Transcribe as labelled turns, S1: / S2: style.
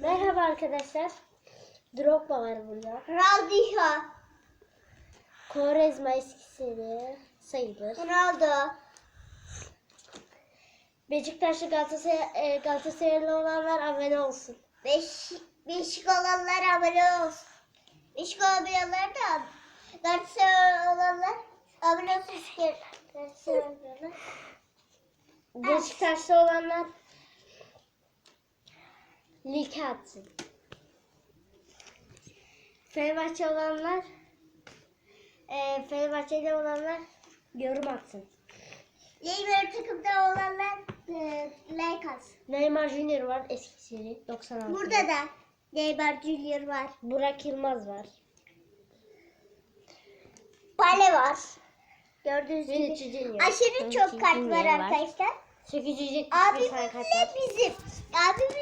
S1: Merhaba arkadaşlar. Drogba var burada.
S2: Ronaldinho.
S1: Quaresma eskisi sayılır.
S2: Ronaldo.
S1: Beşiktaşlı Galatasaray, e, Galatasaraylı olanlar abone olsun.
S2: Beş, beşik olanlar abone olsun. Beşik olmayanlar da Galatasaray olanlar abone olsun. Galatasaray olanlar.
S1: Beşiktaşlı olanlar like atsın. Fenerbahçe olanlar e, Fenerbahçeli olanlar yorum atsın.
S2: Neymar takımda olanlar e, like atsın.
S1: Neymar Junior var Eskişehir 96.
S2: Burada da Neymar Junior var.
S1: Burak Yılmaz var.
S2: Bale var. Gördüğünüz gibi.
S1: Junior.
S2: Aşırı çok kart var arkadaşlar.
S1: 871
S2: Abimle
S1: tane kart var.
S2: bizim. Abim